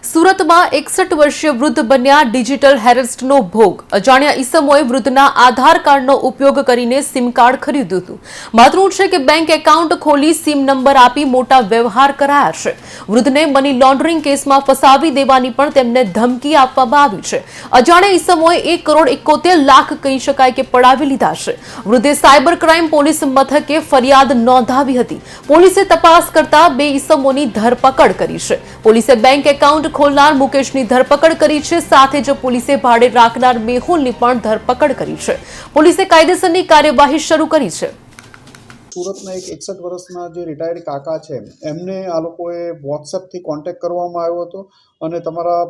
સુરતમાં એકસઠ વર્ષીય વૃદ્ધ બન્યા ડિજિટલ હેરેસ્ટનો ભોગ. અજાણ્યા ઈસમોએ વૃદ્ધના આધાર કાર્ડનો ઉપયોગ કરીને સિમ કાર્ડ ખરીદ્યું હતું. માતરું છે કે બેંક એકાઉન્ટ ખોલી સિમ નંબર આપી મોટા વ્યવહાર કરાયા છે. વૃદ્ધને મની લોન્ડરિંગ કેસમાં ફસાવી દેવાની પણ તેમને ધમકી આપવામાં આવી છે. અજાણ્યા ઈસમોએ એક કરોડ એકોતેર લાખ કહી શકાય કે પડાવી લીધા છે. વૃદ્ધે સાયબર ક્રાઇમ પોલીસ મથકે ફરિયાદ નોંધાવી હતી. પોલીસે તપાસ કરતા બે ઈસમોની ધરપકડ કરી છે. પોલીસે બેંક એકાઉન્ટ ખોલનાર મુકેશની ધરપકડ કરી છે. સાથે જ પોલીસે ભાડે રાખનાર મેહુલની પણ ધરપકડ કરી છે. પોલીસે કાયદેસરની કાર્યવાહી શરૂ કરી છે. સુરતના એક એકસઠ વર્ષના જે રિટાયર્ડ કાકા છે, એમને આ લોકોએ વોટ્સએપથી કોન્ટેક કરવામાં આવ્યો હતો અને તમારા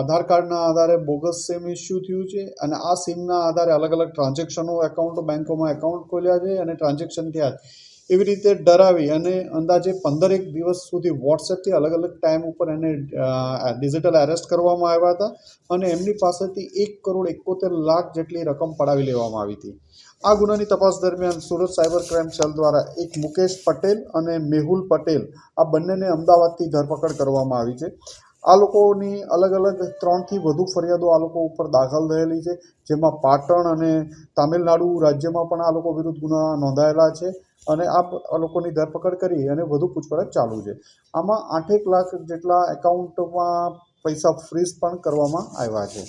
આધાર કાર્ડના આધારે બોગસ સિમ ઇસ્યુ થયું છે અને આ સિમના આધારે અલગ અલગ ટ્રાન્ઝેક્શનો એકાઉન્ટ બેંકોમાં એકાઉન્ટ ખોલ્યા છે અને ટ્રાન્ઝેક્શન થયા છે. એવી રીતે ડરાવી અને અંદાજે પંદરેક દિવસ સુધી વોટ્સએપથી અલગ અલગ ટાઈમ ઉપર એને ડિજિટલ એરેસ્ટ કરવામાં આવ્યા હતા અને એમની પાસેથી એક કરોડ એકોતેર લાખ જેટલી રકમ પડાવી લેવામાં આવી હતી. આ ગુનાની તપાસ દરમિયાન સુરત સાયબર ક્રાઇમ સેલ દ્વારા એક મુકેશ પટેલ અને મેહુલ પટેલ આ બંનેને અમદાવાદથી ધરપકડ કરવામાં આવી છે. આ લોકોની અલગ અલગ ત્રણથી વધુ ફરિયાદો આ લોકો ઉપર દાખલ થયેલી છે. જેમાં પાટણ અને તામિલનાડુ રાજ્યમાં પણ આ લોકો વિરુદ્ધ ગુના નોંધાયેલા છે અને આ લોકોની ધરપકડ કરી અને વધુ પૂછપરછ ચાલુ છે. આમાં આઠેક લાખ જેટલા એકાઉન્ટમાં પૈસા ફ્રીઝ પણ કરવામાં આવ્યા છે.